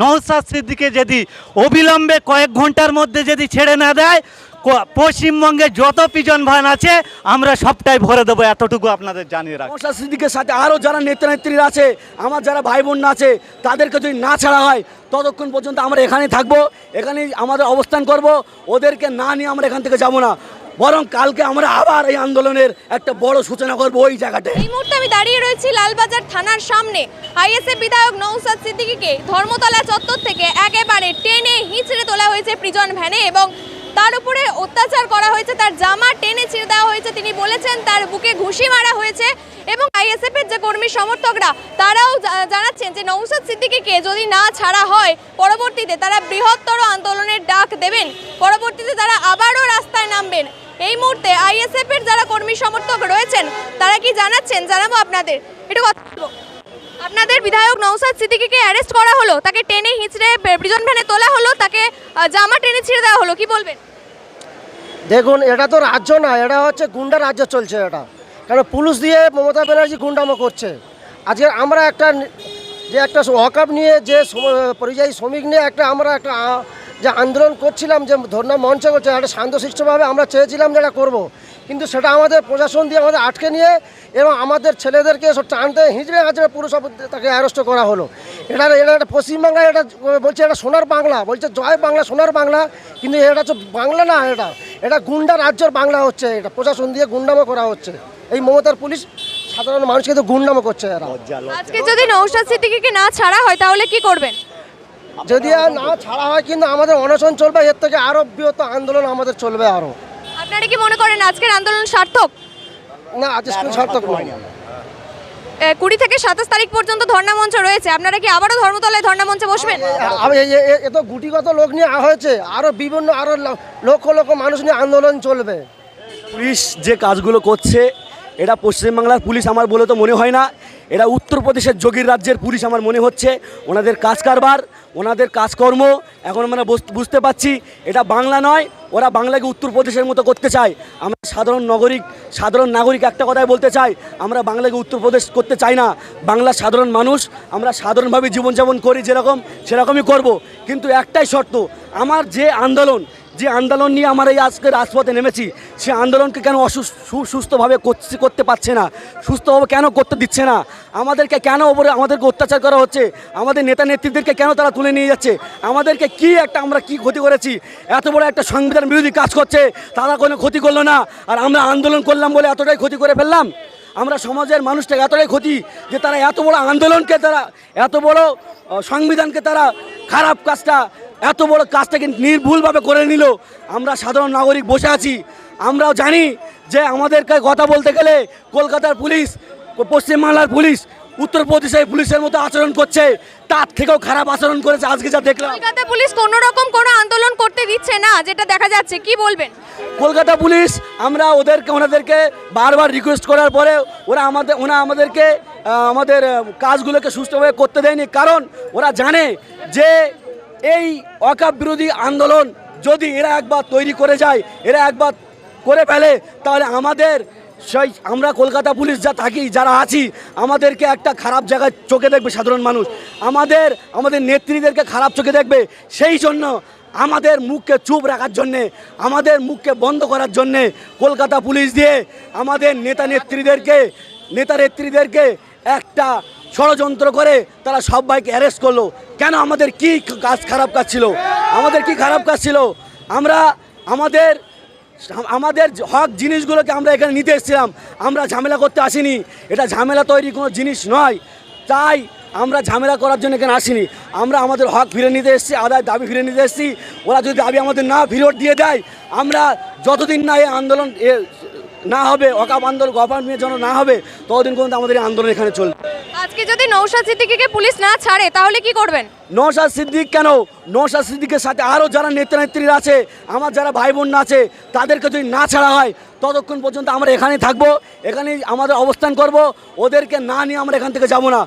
নৌসাদ সিদ্দিকে যদি অবিলম্বে কয়েক ঘণ্টার মধ্যে যদি ছেড়ে না দেয় পশ্চিমবঙ্গে যত পিজন ভান আছে, আমরা সবটাই ভরে দেবো এতটুকু আপনাদের জানিয়ে রাখ। নওশাদ সিদ্দিকের সাথে আরও যারা নেতা নেত্রীরা আছে, আমার যারা ভাই বোনরা আছে, তাদেরকে যদি না ছাড়া হয়, ততক্ষণ পর্যন্ত আমরা এখানেই থাকব, এখানেই আমাদের অবস্থান করব, ওদেরকে না নিয়ে আমরা এখান থেকে যাব না। বরং কালকে আমরা আবার এই আন্দোলনের একটা বড় সূচনা করব ওই জায়গাটায় এই মুহূর্তে আমি দাঁড়িয়ে রয়েছি লালবাজার থানার সামনে। আইএসএফ বিধায়ক নৌসাদ সিদ্দিকীকে ধর্মতলা চত্বর থেকে একেবারে টেনে হিঁচড়ে তোলা হয়েছে প্রিজন ভ্যানে এবং তার উপরে অত্যাচার করা হয়েছে, তার জামা টেনে ছিঁড়ে দেওয়া হয়েছে। তিনি বলেছেন তার বুকে ঘুষি মারা হয়েছে এবং আইএসএফ এর যে কর্মী সমর্থকরা, তারাও জানাচ্ছেন যে নৌসাদ সিদ্দিকীকে যদি না ছাড়া হয়, পরবর্তীতে তারা বৃহত্তর আন্দোলনের ডাক দেবেন। পরবর্তীতে তারা আবারও রাস্তায় নামবেন। এই মুহূর্তে আইএসএফ এর যারা কর্মী সমর্থক রয়েছেন, তারা কি জানাচ্ছেন? জানাব আপনাদের। একটু কথা বলব। আপনাদের বিধায়ক নৌসাদ সিদ্দিকীকে অ্যারেস্ট করা হলো? তাকে টেনে হিঁচড়ে প্রিজন ভ্যানে তোলা হলো? তাকে জামা টেনে ছিঁড়ে দেওয়া হলো? কি বলবেন? দেখুন, এটা তো রাজ্য না, এটা হচ্ছে গুন্ডা রাজ্য চলছে এটা। কারণ পুলিশ দিয়ে মমতা ব্যানার্জি গুন্ডামো করছে। আজকে আমরা একটা যে একটা ওয়াকআপ নিয়ে যে পরিযায়ী শ্রমিক নিয়ে একটা আমরা একটা যে আন্দোলন করছিলাম, যে ধর্ণা মঞ্চ করছে, একটা শান্তশিষ্টভাবে আমরা চেয়েছিলাম যে এটা করব। কিন্তু সেটা আমাদের প্রশাসন দিয়ে আমাদের আটকে নিয়ে এবং আমাদের ছেলেদেরকে সব টানতে হিঁচড়ে হাঁচড়ে পুরো সব তাকে অ্যারেস্ট করা হলো। এটা এটা একটা পশ্চিমবাংলায় এটা বলছে এটা সোনার বাংলা, বলছে জয় বাংলা, সোনার বাংলা, কিন্তু এটা হচ্ছে বাংলা না এটা। এটা গুন্ডা রাজ্যের বাংলা হচ্ছে এটা, প্রশাসন দিয়ে গুন্ডামো করা হচ্ছে। এই মমতার পুলিশ সাধারণ মানুষকে তো গুন্ডামো করছে এরা। আজকে যদি নৌসাদ সিদ্দিকীকে না ছাড়া হয়, তাহলে কি করবেন? যদি আর না ছাড়া হয় কিন্তু আমাদের অনশন চলবে এর থেকে আরও বৃহত্তর আন্দোলন আমাদের চলবে আরও আপনারা কি মনে করেন আজকের আন্দোলন সার্থক? না আজ স্কুল সার্থক নয়। কুড়ি থেকে সাতাশ তারিখ পর্যন্ত ধর্ণা মঞ্চ রয়েছে। আপনারা কি আবারও ধর্মতলায় ধর্ণা মঞ্চে বসবেন এ- তো গুটিগত লোক নিয়ে হয়েছে। আরও বিভিন্ন আরও লক্ষ লক্ষ মানুষ নিয়ে আন্দোলন চলবে। পুলিশ যে কাজগুলো করছে এটা পশ্চিমবাংলার পুলিশ আমার বলে তো মনে হয় না। এটা উত্তরপ্রদেশের যোগীর রাজ্যের পুলিশ আমার মনে হচ্ছে। ওনাদের কাজ কারবার, ওনাদের কাজকর্ম, এখন আমরা বুঝ- বুঝতে পারছি এটা বাংলা নয়, ওরা বাংলাকে উত্তরপ্রদেশের মতো করতে চায়। আমরা সাধারণ নাগরিক সাধারণ নাগরিক একটা কথাই বলতে চাই, আমরা বাংলাকে উত্তরপ্রদেশ করতে চাই না। বাংলার সাধারণ মানুষ, আমরা সাধারণভাবে জীবনযাপন করি যেরকম, সেরকমই করব। কিন্তু একটাই শর্ত, আমার যে আন্দোলন যে আন্দোলন নিয়ে আমরা এই আজকে রাজপথে নেমেছি, সে আন্দোলনকে কেন সুস্থভাবে করতে পারছে না, সুস্থভাবে কেন করতে দিচ্ছে না? আমাদেরকে কেন ওপরে আমাদেরকে অত্যাচার করা হচ্ছে? আমাদের নেতা নেত্রীদেরকে কেন তারা তুলে নিয়ে যাচ্ছে? আমাদেরকে কি একটা আমরা কি ক্ষতি করেছি? এত বড় একটা সংবিধান বিরোধী কাজ করছে, তারা কোনো ক্ষতি করল না। আর আমরা আন্দোলন করলাম বলে এতটাই ক্ষতি করে ফেললাম? আমরা সমাজের মানুষটাকে এতটাই ক্ষতি যে তারা এত বড় আন্দোলনকে তারা, এত বড় সংবিধানকে তারা খারাপ কাজটা এত বড় কাজটাকে নির্ভুলভাবে করে নিল। আমরা সাধারণ নাগরিক বসে আছি। আমরাও জানি যে আমাদেরকে কথা বলতে গেলে কলকাতার পুলিশ পশ্চিমবাংলার পুলিশ উত্তরপ্রদেশের পুলিশের মতো আচরণ করছে। তার থেকেও খারাপ আচরণ করেছে আজকে যা দেখলাম। কলকাতা পুলিশ কোনো রকম কোনো আন্দোলন করতে দিচ্ছে না যেটা দেখা যাচ্ছে। কি বলবেন? কলকাতা পুলিশ আমরা ওদেরকে ওনাদেরকে বারবার রিকোয়েস্ট করার পরে ওরা আমাদের ওনা আমাদেরকে আমাদের কাজগুলোকে সুষ্ঠুভাবে করতে দেয়নি। কারণ ওরা জানে যে এই অকাপ বিরোধী আন্দোলন যদি এরা একবার তৈরি করে যায়, এরা একবার করে ফেলে, তাহলে আমাদের সেই আমরা কলকাতা পুলিশ যা থাকি, যারা আছি, আমাদেরকে একটা খারাপ জায়গায় চোখে দেখবে সাধারণ মানুষ। আমাদের আমাদের নেত্রীদেরকে খারাপ চোখে দেখবে। সেই জন্য আমাদের মুখকে চুপ রাখার জন্যে, আমাদের মুখকে বন্ধ করার জন্যে কলকাতা পুলিশ দিয়ে আমাদের নেতা নেত্রীদেরকে নেতা নেত্রীদেরকে একটা ষড়যন্ত্র করে তারা সবাইকে অ্যারেস্ট করল। কেন আমাদের কি কাজ খারাপ কাজ ছিল? আমাদের কি খারাপ কাজ ছিল? আমরা আমাদের আমাদের হক জিনিসগুলোকে আমরা এখানে নিতে এসেছিলাম। আমরা ঝামেলা করতে আসিনি। এটা ঝামেলা তৈরি কোনো জিনিস নয়। তাই আমরা ঝামেলা করার জন্য এখানে আসিনি। আমরা আমাদের হক ফিরে নিতে এসেছি, আদায় দাবি ফিরে নিতে এসেছি। ওরা যদি দাবি আমাদের না ফিরত দিয়ে দেয়, আমরা যতদিন না এই আন্দোলন না হবে অকাপ আন্দোলন গভর্নমেন্টের জন্য না হবে ততদিন পর্যন্ত আমাদের এই আন্দোলন এখানে চলবে। আজকে যদি নৌসাদ সিদ্দিকীকে পুলিশ না ছাড়ে তাহলে কি করবেন? নৌশাদ সিদ্দিক কেন? নৌশাদ সিদ্দিকের সাথে আরও যারা নেতা নেত্রীরা আছে আমার যারা ভাই বোন আছে তাদেরকে যদি না ছাড়া হয় ততক্ষণ পর্যন্ত আমরা এখানেই থাকব এখানেই আমাদের অবস্থান করব ওদেরকে না নিয়ে আমরা এখান থেকে যাব না।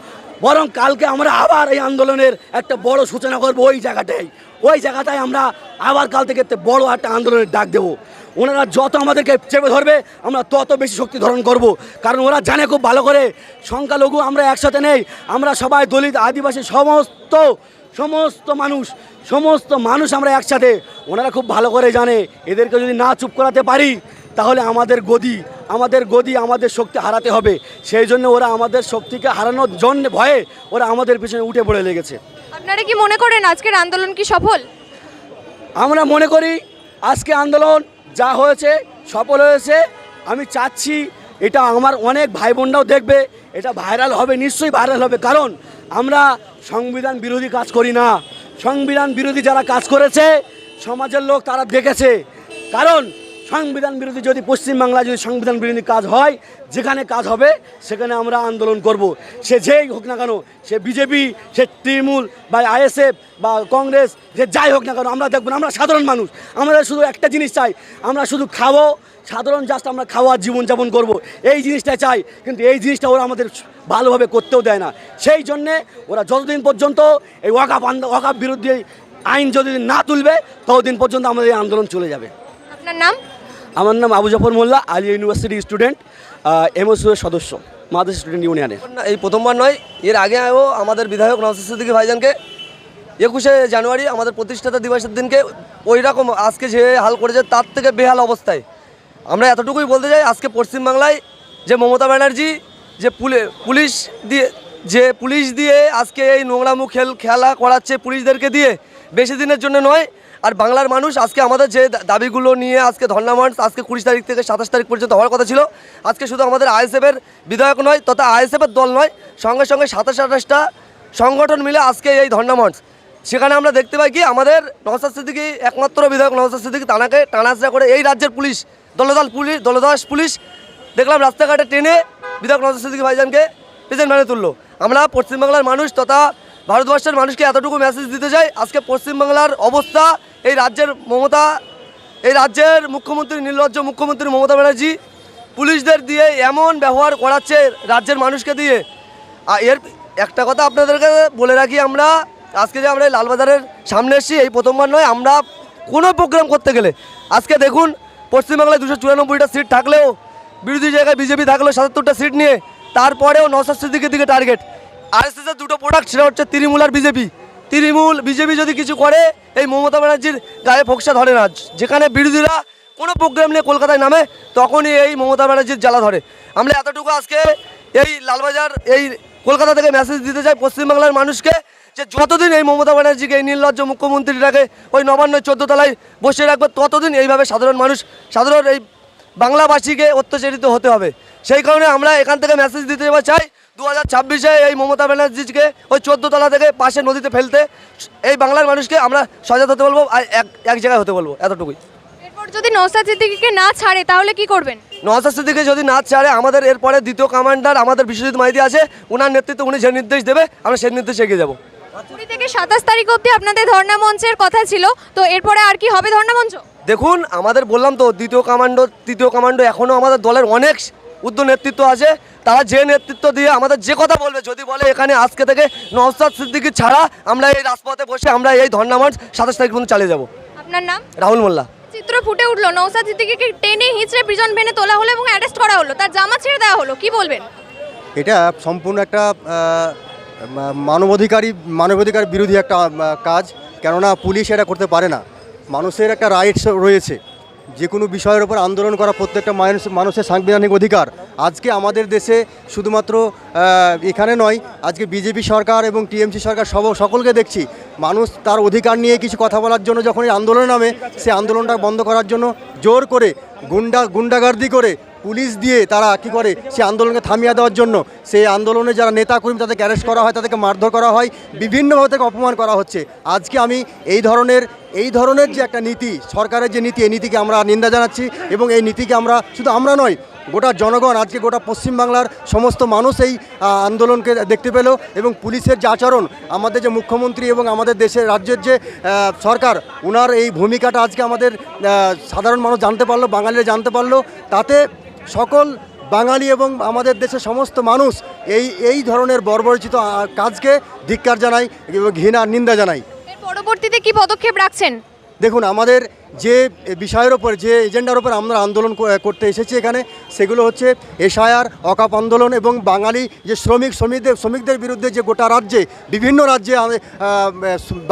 বরং কালকে আমরা আবার এই আন্দোলনের একটা বড় সূচনা করব ওই জায়গাটায় ওই জায়গাটায় আমরা আবার কাল থেকে একটা বড় একটা আন্দোলনের ডাক দেবো। ওনারা যত আমাদেরকে চেপে ধরবে আমরা তত বেশি শক্তি ধারণ করব। কারণ ওরা জানে খুব ভালো করে সংখ্যালঘু আমরা একসাথে নেই আমরা সবাই দলিত আদিবাসী সমস্ত সমস্ত মানুষ সমস্ত মানুষ আমরা একসাথে। ওনারা খুব ভালো করে জানে এদেরকে যদি না চুপ করাতে পারি তাহলে আমাদের গদি আমাদের গদি আমাদের শক্তি হারাতে হবে। সেই জন্য ওরা আমাদের শক্তিকে হারানোর জন্য ভয়ে ওরা আমাদের পিছনে উঠে পড়ে লেগেছে। আপনারা কি মনে করেন আজকের আন্দোলন কি সফল? আমরা মনে করি আজকে আন্দোলন যা হয়েছে, সফল হয়েছে, আমি চাচ্ছি এটা আমার অনেক ভাই বোনরাও দেখবে, এটা ভাইরাল হবে, নিশ্চয়ই ভাইরাল হবে। কারণ আমরা সংবিধান বিরোধী কাজ করি না। সংবিধান বিরোধী যারা কাজ করেছে, সমাজের লোক তারা দেখেছে। কারণ সংবিধান বিরোধী যদি পশ্চিমবাংলায় যদি সংবিধান বিরোধী কাজ হয়, যেখানে কাজ হবে, সেখানে আমরা আন্দোলন করব। সে যেই হোক না কেন, সে বিজেপি, সে তৃণমূল বা আইএসএফ বা কংগ্রেস যে যাই হোক না কেন, আমরা দেখব আমরা সাধারণ মানুষ। আমরা শুধু একটা জিনিস চাই, আমরা শুধু খাব, সাধারণ জাস্ট আমরা খাওয়ার জীবনযাপন করব। এই জিনিসটা চাই, কিন্তু এই জিনিসটা ওরা আমাদের ভালোভাবে করতেও দেয় না। সেই জন্যে ওরা যতদিন পর্যন্ত এই ওয়াকাপ ওয়াকাপ বিরুদ্ধে আইন যদি না তুলবে, ততদিন পর্যন্ত আমাদের এই আন্দোলন চলে যাবে। আপনার নাম? আমার নাম Abu Jafar Molla Aliah university student MSU এর সদস্য, মাদ্রাস স্টুডেন্ট ইউনিয়নের। এই প্রথমবার নয়, এর আগেও আমাদের বিধায়ক নওসাদ সিদ্দিকী ভাইজানকে। একুশে জানুয়ারি আমাদের প্রতিষ্ঠাতা দিবসের দিনকে ওই রকম আজকে যে হাল করেছে, তার থেকে বেহাল অবস্থায়। আমরা এতটুকুই বলতে চাই, আজকে পশ্চিমবাংলায় যে মমতা ব্যানার্জি, যে পুলে, পুলিশ দিয়ে, যে পুলিশ দিয়ে আজকে এই নোংরামু খেল, খেলা করাচ্ছে পুলিশদেরকে দিয়ে বেশি দিনের জন্য নয়। আর বাংলার মানুষ আজকে আমাদের যে দাবিগুলো নিয়ে আজকে ধর্ণা আজকে কুড়ি তারিখ থেকে সাতাশ তারিখ পর্যন্ত হওয়ার কথা ছিল, আজকে শুধু আমাদের আইএসএফের বিধায়ক নয়, তথা আইএসএফের দল নয়, সঙ্গে সঙ্গে সাতাশ আঠাশটা সংগঠন মিলে আজকে এই ধর্ণা সেখানে আমরা দেখতে পাই কি, আমাদের নওসাদ সিদ্দিকি একমাত্র বিধায়ক নওসাদ সিদ্দিকি, তানাকে টানাচড়া করে এই রাজ্যের পুলিশ, দলদল পুলিশ, দলদাস পুলিশ, দেখলাম রাস্তাঘাটে টেনে বিধায়ক নওসাদ সিদ্দিকি ভাইজানকে প্রেজেন্ট মানে তুললো। আমরা পশ্চিমবাংলার মানুষ তথা ভারতবর্ষের মানুষকে এতটুকু মেসেজ দিতে চাই, আজকে পশ্চিমবাংলার অবস্থা, এই রাজ্যের মমতা, এই রাজ্যের মুখ্যমন্ত্রী, নির্লজ্জ মুখ্যমন্ত্রী মমতা ব্যানার্জি পুলিশদের দিয়ে এমন ব্যবহার করাচ্ছে রাজ্যের মানুষকে দিয়ে। আর এর একটা কথা আপনাদেরকে বলে রাখি আমরা, আজকে যে আমরা লালবাজারের সামনে এসেছি, এই প্রথমবার নয়, আমরা কোনো প্রোগ্রাম করতে গেলে, আজকে দেখুন, পশ্চিমবাংলায় দুশো চুরানব্বইটা সিট থাকলেও, বিরোধী জায়গায় বিজেপি থাকলেও সাতাত্তরটা সিট নিয়ে, তারপরেও নশো সিদ্দিকের দিকে টার্গেট আরএসএসের দুটো প্রোডাক্ট সেটা হচ্ছে তৃণমূল আর বিজেপি। তৃণমূল, বিজেপি যদি কিছু করে, এই মমতা ব্যানার্জির গায়ে ফোকসা ধরে না। যেখানে বিরোধীরা কোনো প্রোগ্রাম নিয়ে কলকাতায় নামে, তখনই এই মমতা ব্যানার্জির জ্বালা ধরে। আমরা এতটুকু আজকে এই লালবাজার, এই কলকাতা থেকে মেসেজ দিতে চাই পশ্চিমবাংলার মানুষকে, যে যতদিন এই মমতা ব্যানার্জিকে, এই নির্লজ্জ মুখ্যমন্ত্রীটাকে ওই নবান্ন চোদ্দ তলায় বসে রাখবে, ততদিন এইভাবে সাধারণ মানুষ, সাধারণ এই বাংলাভাষীকে অত্যাচারিত হতে হবে। সেই কারণে আমরা এখান থেকে মেসেজ দিতে চাই দু হাজার ছাব্বিশে এই মমতা ব্যানার্জিকে ওই চোদ্দ তলা থেকে পাশে নদীতে ফেলতে এই বাংলার মানুষকে আমরা সজাগ হতে বলব আর এক এক জায়গায় হতে বলব এতটুকুই। এরপর যদি নৌসাদ সিদ্দিকিকে না ছাড়ে তাহলে কি করবেন? নওয়াজ সিদ্দিকি যদি না ছাড়ে আমাদের এরপরে দ্বিতীয় কমান্ডার আমাদের বিশ্বজিৎ মাইতি আছে ওনার নেতৃত্বে উনি যে নির্দেশ দেবে আমরা সেই নির্দেশে এগিয়ে যাব। কুড়ি থেকে সাতাশ তারিখ অবধি আপনাদের ধর্ণা মঞ্চের কথা ছিল তো এরপরে আর কি হবে ধর্ণা মঞ্চ? দেখুন আমাদের বললাম তো দ্বিতীয় কমান্ডো তৃতীয় কমান্ডো এখনও আমাদের দলের অনেক উদ্য নেতৃত্ব আছে তারা যে নেতৃত্ব দিয়ে আমাদের যে কথা বলবে যদি বলে এখানে আজকে থেকে নওসাদ সিদ্দিকি ছাড়া আমরা এই রাজপথে বসে আমরা এই ধর্ণা মার্চ সাতাশ তারিখ পর্যন্ত চালিয়ে যাব। আপনার নাম? রাহুল মোল্লা। চিত্র ফুটে উঠল নৌসাদ সিদ্দিকিকে টেনে হিঁচড়ে প্রিজন ভেনে তোলা হলো এবং অ্যারেস্ট করা হলো তার জামা ছেড়ে দেওয়া হলো কি বলবেন? এটা সম্পূর্ণ একটা মানবাধিকারী মানবাধিকার বিরোধী একটা কাজ কেননা পুলিশ এটা করতে পারে না। মানুষের একটা রাইটস রয়েছে। যে কোনো বিষয়ের ওপর আন্দোলন করা প্রত্যেকটা মানুষ মানুষের সাংবিধানিক অধিকার। আজকে আমাদের দেশে শুধুমাত্র এখানে নয়, আজকে বিজেপি সরকার এবং টিএমসি সরকার সব সকলকে দেখছি। মানুষ তার অধিকার নিয়ে কিছু কথা বলার জন্য যখন এই আন্দোলনে নামে, সে আন্দোলনটা বন্ধ করার জন্য জোর করে গুন্ডা গুন্ডাগার্দি করে পুলিশ দিয়ে তারা কি করে, সে আন্দোলনকে থামিয়ে দেওয়ার জন্য, সেই আন্দোলনে যারা নেতা কর্মী তাদেরকে অ্যারেস্ট করা হয়, তাদেরকে মারধর করা হয়, বিভিন্নভাবে তাকে অপমান করা হচ্ছে। আজকে আমি এই ধরনের এই ধরনের যে একটা নীতি, সরকারের যে নীতি, এই নীতিকে আমরা নিন্দা জানাচ্ছি এবং এই নীতিকে আমরা, শুধু আমরা নয় গোটা জনগণ আজকে গোটা পশ্চিমবাংলার সমস্ত মানুষ এই আন্দোলনকে দেখতে পেল এবং পুলিশের যে আচরণ আমাদের যে মুখ্যমন্ত্রী এবং আমাদের দেশের রাজ্যের যে সরকার ওনার এই ভূমিকাটা আজকে আমাদের সাধারণ মানুষ জানতে পারল বাঙালিরা জানতে পারল। তাতে সকল বাঙালি এবং আমাদের দেশের সমস্ত মানুষ এই এই ধরনের বর্বরচিত কাজকে ধিক্কার জানাই এবং ঘৃণা নিন্দা জানাই পরবর্তীতে কি পদক্ষেপ রাখছেন? দেখুন আমাদের যে বিষয়ের ওপর, যে এজেন্ডার ওপর আমরা আন্দোলন করতে এসেছি এখানে, সেগুলো হচ্ছে এশআইআর অকাপ আন্দোলন এবং বাঙালি যে শ্রমিক, শ্রমিকদের শ্রমিকদের বিরুদ্ধে যে গোটা রাজ্যে, বিভিন্ন রাজ্যে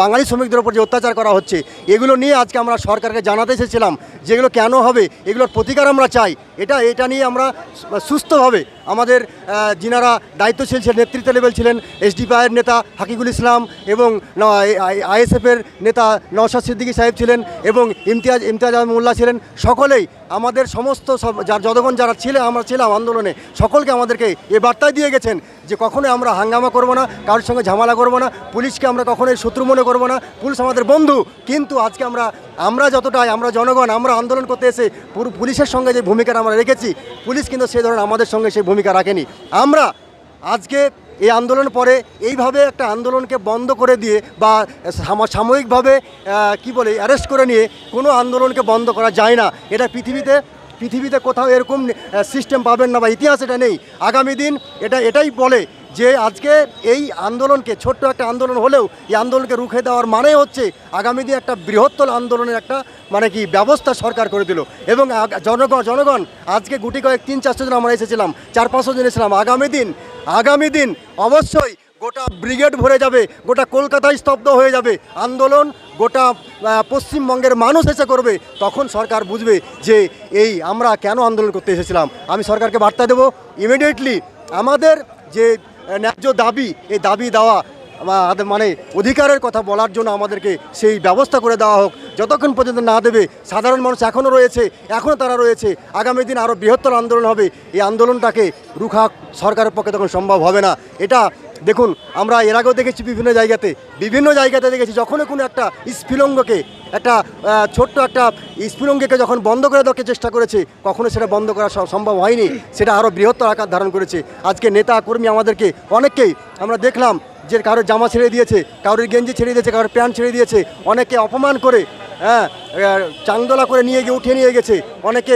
বাঙালি শ্রমিকদের ওপর যে অত্যাচার করা হচ্ছে, এগুলো নিয়ে আজকে আমরা সরকারকে জানাতে এসেছিলাম যেগুলো কেন হবে, এগুলোর প্রতিকার আমরা চাই। এটা এটা নিয়ে আমরা সুস্থভাবে আমাদের যিনারা দায়িত্বশীল ছিলেন, নেতৃত্ব লেভেল ছিলেন এসডিপিআইয়ের নেতা হাকিকুল ইসলাম এবং আইএসএফের নেতা নওশাদ সিদ্দিকী সাহেব ছিলেন এবং ইমতিয়াজ ইমতিয়াজ মোল্লা ছিলেন। সকলেই আমাদের সমস্ত সব যার যতক্ষণ যারা ছিলেন আমরা ছিলাম আন্দোলনে, সকলকে আমাদেরকে এ বার্তায় দিয়ে গেছেন যে কখনোই আমরা হাঙ্গামা করব না, কারোর সঙ্গে ঝামেলা করব না, পুলিশকে আমরা কখনোই শত্রু মনে করব না, পুলিশ আমাদের বন্ধু। কিন্তু আজকে আমরা আমরা যতটাই, আমরা জনগণ, আমরা আন্দোলন করতে এসে পুরো পুলিশের সঙ্গে যে ভূমিকাটা আমরা রেখেছি, পুলিশ কিন্তু সেই ধরনের আমাদের সঙ্গে সেই ভূমিকা রাখেনি। আমরা আজকে এই আন্দোলন পরে এইভাবে একটা আন্দোলনকে বন্ধ করে দিয়ে বা সাম- সাময়িকভাবে কি বলে অ্যারেস্ট করে নিয়ে কোনো আন্দোলনকে বন্ধ করা যায় না। এটা পৃথিবীতে পৃথিবীতে কোথাও এরকম সিস্টেম পাবেন না বা ইতিহাস এটা নেই। আগামী দিন এটা, এটাই বলে যে আজকে এই আন্দোলনকে, ছোট্ট একটা আন্দোলন হলেও এই আন্দোলনকে রুখে দেওয়ার মানে হচ্ছে আগামী দিন একটা বৃহত্তর আন্দোলনের একটা মানে কি, ব্যবস্থা সরকার করে দিল। এবং জনগণ জনগণ, আজকে গুটি কয়েক, তিন, চারশো জন আমরা এসেছিলাম, চার, পাঁচশো জন এসেছিলাম। আগামী দিন আগামী দিন অবশ্যই গোটা ব্রিগেড ভরে যাবে, গোটা কলকাতায় স্তব্ধ হয়ে যাবে। আন্দোলন গোটা পশ্চিমবঙ্গের মানুষ এসে করবে। তখন সরকার বুঝবে যে এই আমরা কেন আন্দোলন করতে এসেছিলাম। আমি সরকারকে বার্তা দেব ইমিডিয়েটলি আমাদের যে ন্যায্য দাবি, এই দাবি দেওয়া মানে অধিকারের কথা বলার জন্য আমাদেরকে সেই ব্যবস্থা করে দেওয়া হোক। যতক্ষণ পর্যন্ত না দেবে, সাধারণ মানুষ এখনও রয়েছে, এখনও তারা রয়েছে। আগামী দিন আরও বৃহত্তর আন্দোলন হবে। এই আন্দোলনটাকে রুখা সরকারের পক্ষে তখন সম্ভব হবে না। এটা দেখুন, আমরা এর আগেও দেখেছি বিভিন্ন জায়গাতে। বিভিন্ন জায়গাতে দেখেছি, যখনই কোনো একটা স্ফুলঙ্গকে, একটা ছোট্ট একটা স্ফুলঙ্গকে যখন বন্ধ করে দেওয়ার চেষ্টা করেছে, কখনো সেটা বন্ধ করা সম্ভব হয়নি। সেটা আরও বৃহত্তর আকার ধারণ করেছে। আজকে নেতা কর্মী আমাদেরকে অনেককেই আমরা দেখলাম যে কারোর জামা ছেড়ে দিয়েছে কারোর গেঞ্জি ছেড়ে দিয়েছে কারোর প্যান্ট ছেড়ে দিয়েছে অনেকে অপমান করে হ্যাঁ চাংদোলা করে নিয়ে গিয়ে উঠিয়ে নিয়ে গেছে অনেকে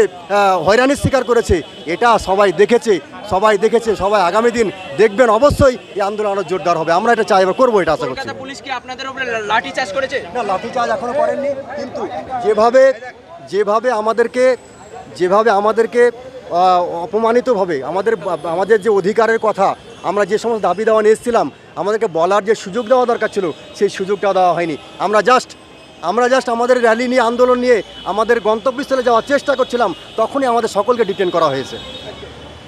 হয়রানির শিকার করেছে এটা সবাই দেখেছে সবাই দেখেছে সবাই আগামী দিন দেখবেন অবশ্যই এই আন্দোলন আরও জোরদার হবে। আমরা এটা চাই এবার করব এটা আশা করছি। পুলিশ কি আপনাদের উপরে লাঠি চার্জ করেছে? না লাঠিচার্জ এখনও করেননি কিন্তু যেভাবে যেভাবে আমাদেরকে যেভাবে আমাদেরকে অপমানিতভাবে আমাদের আমাদের যে অধিকারের কথা আমরা যে সমস্ত দাবি দেওয়া নিয়ে এসেছিলাম আমাদেরকে বলার যে সুযোগ দেওয়া দরকার ছিল সেই সুযোগটা দেওয়া হয়নি। আমরা জাস্ট আমরা জাস্ট আমাদের র্যালি নিয়ে আন্দোলন নিয়ে আমাদের গন্তব্যস্থলে যাওয়ার চেষ্টা করছিলাম তখনই আমাদের সকলকে ডিটেন করা হয়েছে।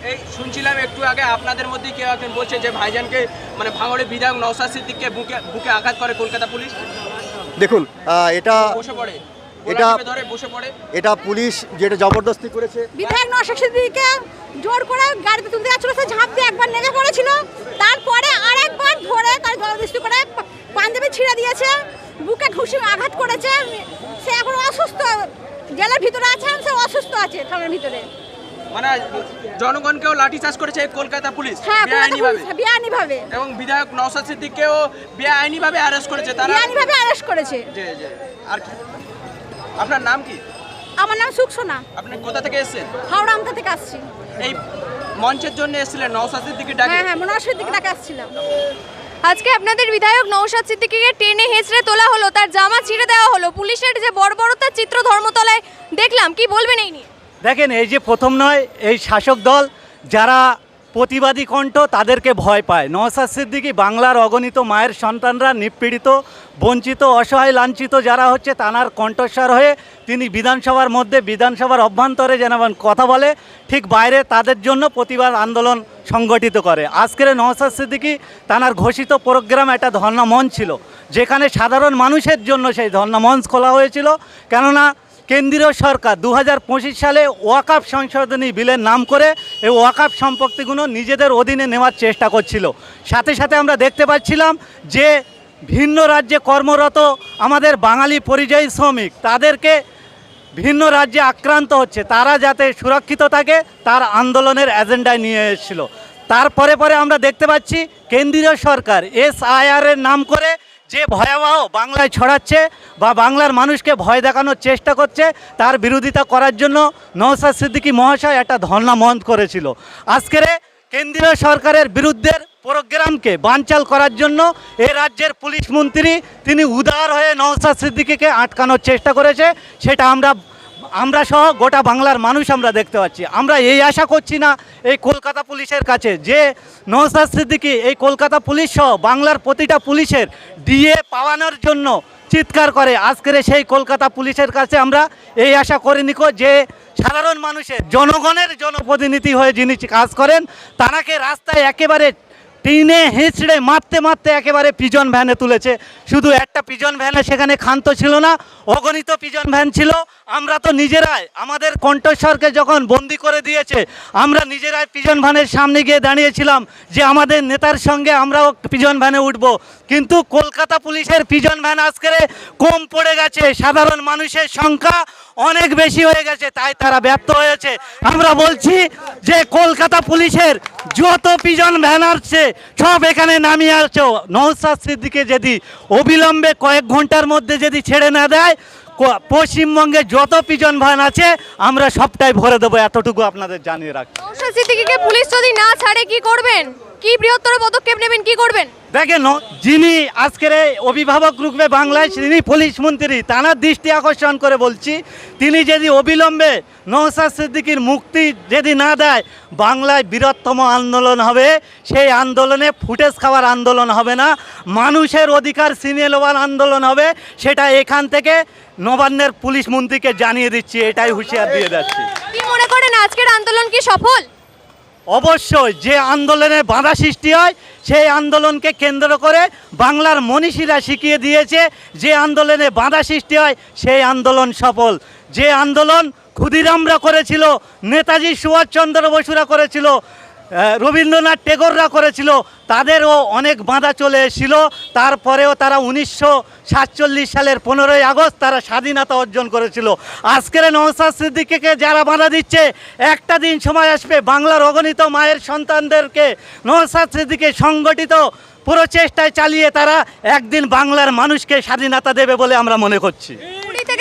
এই শুনছিলাম একটু আগে আপনাদের মধ্যে কেউ একজন বলছে যে ভাইজানকে মানে ভাঙড়ে বিধায়ক নওসাদ সিদ্দিককে বুকে বুকে আঘাত করে কলকাতা পুলিশ। দেখুন এটা বসে পড়ে। এটা- এটা ধরে বসে পড়ে। এটা পুলিশ যেটা জবরদস্তি করেছে। বিধায়ক নশক সিদ্দিকীকে জোর করে গাড়িতে তুলতে যাচ্ছিল সে ঝাঁপ দিয়ে একবার নেমে পড়েছিল। তারপরে আরেকবার ধরে তার জলদস্তি করে পাঞ্জাবি ছিঁড়ে দিয়েছে বুকে ঘুষি আঘাত করেছে। সে এখন অসুস্থ জেলের ভিতরে আছে সে অসুস্থ আছে থানার ভিতরে। মানে জনগণকেও লাঠি চার্জ করেছে কলকাতা পুলিশ হ্যাঁ বেআইনি ভাবে বিয়ানি এবং বিধায়ক নওসাদ সিদ্দিককেও বেআইনি ভাবে অ্যারেস্ট করেছে তারা বিয়ানি ভাবে অ্যারেস্ট করেছে। জি জি। আর কি আপনার নাম কি? আমার নাম সুকসোনা আপনি কোথা থেকে এসেছেন? হাওড়া আমতা থেকে আসছি। এই মঞ্চের জন্য এসেছিলেন নওসাদ সিদ্দিকির ডাকে? হ্যাঁ হ্যাঁ মনোহর দিকে ডাকে আসছিলাম। আজকে আপনাদের বিধায়ক নৌশাদ সিদ্দিকীকে টেনে হেঁচড়ে তোলা হলো তার জামা ছিঁড়ে দেওয়া হলো। পুলিশের যে বড় বর্বরতার চিত্র ধর্মতলায় দেখলাম কি বলবেন এই নিয়ে? দেখেন এই যে প্রথম নয় এই শাসক দল যারা প্রতিবাদী কণ্ঠ তাদেরকে ভয় পায়। নওসাদ সিদ্দিকী বাংলার অগণিত মায়ের সন্তানরা নিপীড়িত, বঞ্চিত, অসহায়, লাঞ্ছিত যারা হচ্ছে তানার কণ্ঠস্বর হয়ে তিনি বিধানসভার মধ্যে বিধানসভার অভ্যন্তরে যেন কথা বলে, ঠিক বাইরে তাদের জন্য প্রতিবাদ আন্দোলন সংগঠিত করে। আজকের নওসাদ সিদ্দিকী তানার ঘোষিত প্রোগ্রাম একটা ধর্ণা মঞ্চ ছিল, যেখানে সাধারণ মানুষের জন্য সেই ধর্ণা মঞ্চ খোলা হয়েছিল। কেননা কেন্দ্রীয় সরকার দু হাজার পঁচিশ সালে ওয়াকাপ সংশোধনী বিলের নাম করে এই ওয়াকাপ সম্পত্তিগুলো নিজেদের অধীনে নেওয়ার চেষ্টা করছিল। সাথে সাথে আমরা দেখতে পাচ্ছিলাম যে ভিন্ন রাজ্যে কর্মরত আমাদের বাঙালি পরিযায়ী শ্রমিক, তাদেরকে ভিন্ন রাজ্যে আক্রান্ত হচ্ছে। তারা যাতে সুরক্ষিত থাকে, তার আন্দোলনের এজেন্ডায় নিয়ে এসেছিল। তারপরে পরে আমরা দেখতে পাচ্ছি, কেন্দ্রীয় সরকার এস এর নাম করে যে ভয়াবহ বাংলায় ছড়াচ্ছে বা বাংলার মানুষকে ভয় দেখানোর চেষ্টা করছে, তার বিরোধিতা করার জন্য নওসাদ সিদ্দিকী মহাশয় একটা ধর্ণা মন্দ করেছিল। আজকের কেন্দ্রীয় সরকারের বিরুদ্ধের প্রোগ্রামকে বানচাল করার জন্য এ রাজ্যের পুলিশ মন্ত্রী তিনি উদার হয়ে নওসাদ সিদ্দিকিকে আটকানোর চেষ্টা করেছে, সেটা আমরা আমরা সহ গোটা বাংলার মানুষ আমরা দেখতে পাচ্ছি। আমরা এই আশা করছি না এই কলকাতা পুলিশের কাছে যে নওসাদ সিদ্দিকি এই কলকাতা পুলিশ সহ বাংলার প্রতিটা পুলিশের ডিএ পাওয়ানোর জন্য চিৎকার করে। আজকের সেই কলকাতা পুলিশের কাছে আমরা এই আশা করিনি কো যে সাধারণ মানুষের জনগণের জনপ্রতিনিধি হয়ে যিনি কাজ করেন তারাকে রাস্তায় একেবারে টিনে হেঁচড়ে মারতে মারতে একেবারে পিজন ভ্যানে তুলেছে। শুধু একটা পিজন ভ্যানে সেখানে ক্ষান্ত ছিল না, অগণিত পিজন ভ্যান ছিল। আমরা তো নিজেরাই, আমাদের কণ্ঠস্বরকে যখন বন্দি করে দিয়েছে, আমরা নিজেরাই পিজন ভ্যানের সামনে গিয়ে দাঁড়িয়েছিলাম যে আমাদের নেতার সঙ্গে আমরাও পিজন ভ্যানে উঠব। কিন্তু কলকাতা পুলিশের পিজন ভ্যান আজকে কম পড়ে গেছে, সাধারণ মানুষের সংখ্যা অনেক বেশি হয়ে গেছে, তাই তারা ব্যর্থ হয়েছে। আমরা বলছি যে কলকাতা পুলিশের যত পিজন ভ্যান আসছে সব এখানে নামিয়ে আসছো নৌসাদ সিদ্দিকে যদি অবিলম্বে কয়েক ঘণ্টার মধ্যে যদি ছেড়ে না দেয় পশ্চিমবঙ্গে যত পিজন ভান আছে, আমরা সবটাই ভরে দেবো, এতটুকু আপনাদের জানিয়ে রাখি। পুলিশ যদি না ছাড়ে, কি করবেন? কি বৃহত্তর পদক্ষেপ নেবেন কি করবেন? দেখেন যিনি আজকের এই অভিভাবক রূপে বাংলায় তিনি পুলিশ মন্ত্রী তাঁর দৃষ্টি আকর্ষণ করে বলছি তিনি যদি অবিলম্বে নৌসাদ সিদ্দিকির মুক্তি যদি না দেয় বাংলায় বৃহত্তম আন্দোলন হবে। সেই আন্দোলনে ফুটেজ খাওয়ার আন্দোলন হবে না মানুষের অধিকার ছিনিয়ে নেওয়ার আন্দোলন হবে। সেটা এখান থেকে নবান্নের পুলিশ মন্ত্রীকে জানিয়ে দিচ্ছি এটাই হুঁশিয়ার দিয়ে যাচ্ছি। কি মনে করেন আজকের আন্দোলন কি সফল? অবশ্যই যে আন্দোলনে বাধা সৃষ্টি হয়, সেই আন্দোলনকে কেন্দ্র করে বাংলার মনীষীরা শিখিয়ে দিয়েছে, যে আন্দোলনে বাধা সৃষ্টি হয়, সেই আন্দোলন সফল। যে আন্দোলন ক্ষুদিরামরা করেছিল, নেতাজি সুভাষচন্দ্র বসুরা করেছিল রবীন্দ্রনাথ টেগোররা করেছিল, তাদেরও অনেক বাঁধা চলে এসেছিল। তারপরেও তারা উনিশশো সাতচল্লিশ সালের পনেরোই আগস্ট তারা স্বাধীনতা অর্জন করেছিল। আজকের নওসাদ সিদ্দিকিকে যারা বাধা দিচ্ছে, একটা দিন সময় আসবে, বাংলার অগণিত মায়ের সন্তানদেরকে নওসাদ সিদ্দিকে সংগঠিত প্রচেষ্টায় চালিয়ে তারা একদিন বাংলার মানুষকে স্বাধীনতা দেবে বলে আমরা মনে করছি।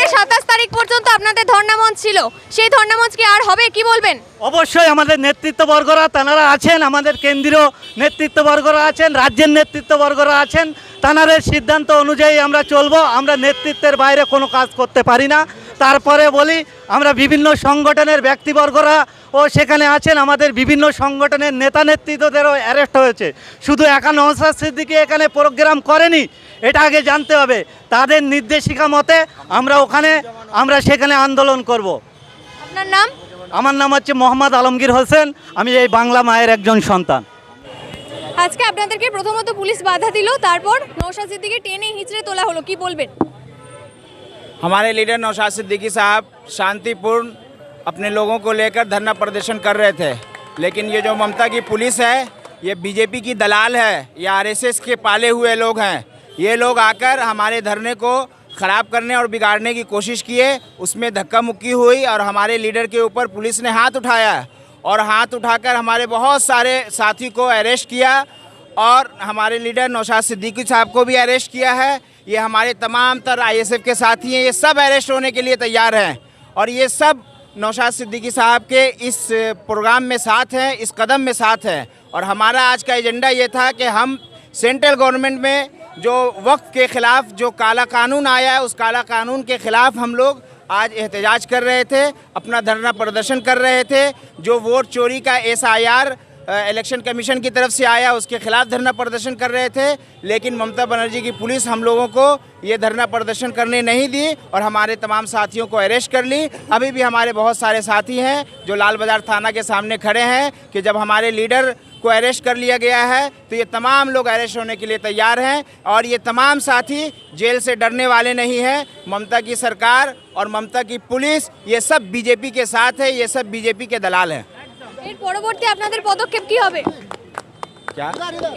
থেকে সাতাশ তারিখ পর্যন্ত আপনাদের ধর্ণামঞ্চ ছিল। সেই ধর্ণামঞ্চ কি আর হবে, কি বলবেন? অবশ্যই আমাদের নেতৃত্ববর্গরা তানারা আছেন, আমাদের কেন্দ্রীয় নেতৃত্ববর্গরা আছেন, রাজ্যের নেতৃত্ববর্গরা আছেন। তানাদের সিদ্ধান্ত অনুযায়ী আমরা চলবো, আমরা নেতৃত্বের বাইরে কোনো কাজ করতে পারি না। তারপরে বলি, আমরা বিভিন্ন সংগঠনের ব্যক্তিবর্গরা ও সেখানে আছেন আমাদের বিভিন্ন সংগঠনের নেতা নেতৃত্বদেরও অ্যারেস্ট হয়েছে শুধু একা নওসাদ সিদ্দিকি এখানে প্রোগ্রাম করেনি এটা আগে জানতে হবে তাদের নির্দেশিকা মতে আমরা ওখানে আমরা সেখানে আন্দোলন করব। আপনার নাম আমার নাম হচ্ছে মোহাম্মদ আলমগীর হোসেন আমি এই বাংলা মায়ের একজন সন্তান আজকে আপনাদেরকে প্রথমত পুলিশ বাধা দিল তারপর নৌসাদ সিদ্দিকে টেনে হিচড়ে তোলা হলো কি বলবেন हमारे लीडर नौशाद सिद्दीकी साहब शांतिपूर्ण अपने लोगों को लेकर धरना प्रदर्शन कर रहे थे। लेकिन ये जो ममता की पुलिस है, ये बीजेपी की दलाल है, ये आरएसएस के पाले हुए लोग हैं। ये लोग आकर हमारे धरने को ख़राब करने और बिगाड़ने की कोशिश किए, उसमें धक्का मुक्की हुई और हमारे लीडर के ऊपर पुलिस ने हाथ उठाया और हाथ उठाकर हमारे बहुत सारे साथी को अरेस्ट किया और हमारे लीडर नौशाद सिद्दीकी साहब को भी अरेस्ट किया है। ये हमारे तमाम तर आईएसएफ के साथी हैं, ये सब अरेस्ट होने के लिए तैयार हैं और ये सब नौशाद सिद्दीकी साहब के इस प्रोग्राम में साथ हैं, इस कदम में साथ हैं। और हमारा आज का एजेंडा ये था कि हम सेंट्रल गवर्नमेंट में जो वक्त के ख़िलाफ़, जो काला कानून आया है, उस काला कानून के ख़िलाफ़ हम लोग आज एहतजाज कर रहे थे, अपना धरना प्रदर्शन कर रहे थे। जो वोट चोरी का S I R election commission की तरफ़ से आया, उसके खिलाफ धरना प्रदर्शन कर रहे थे, लेकिन ममता बनर्जी की पुलिस हम लोगों को ये धरना प्रदर्शन करने नहीं दी और हमारे तमाम साथियों को अरेस्ट कर ली। अभी भी हमारे बहुत सारे साथी हैं जो लाल बाज़ार थाना के सामने खड़े हैं कि जब हमारे लीडर को अरेस्ट कर लिया गया है तो ये तमाम लोग अरेस्ट होने के लिए तैयार हैं और ये तमाम साथी जेल से डरने वाले नहीं हैं। ममता की सरकार और ममता की पुलिस, ये सब बीजेपी के साथ है, ये सब बीजेपी के दलाल हैं। এর পরবর্তী আপনাদের পদক্ষেপ কি হবে क्या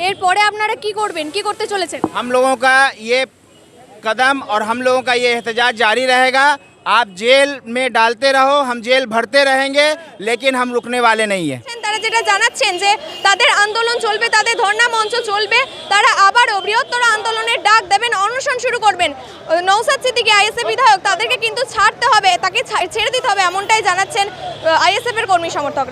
এরপরে আপনারা কি করবেন কি করতে চলেছেন हम लोगों का ये कदम और हम लोगों का ये एहतजाज जारी रहेगा आप जेल में डालते रहो हम जेल भरते रहेंगे लेकिन हम रुकने वाले नहीं हैं তারা যেটা জানাচ্ছেন যে তাদের আন্দোলন চলবে তাদের ধর্ণা মঞ্চ চলবে তারা আবারও বৃহত্তর আন্দোলনের ডাক দেবেন অনশন শুরু করবেন নৌসাদ সিদ্দিকি আইএসএফ বিধায়ক তাদেরকে কিন্তু ছাড়তে হবে তাকে ছা- ছেড়ে দিতে হবে এমনটাই জানাচ্ছেন আইএসএফ এর কর্মী সমর্থকরা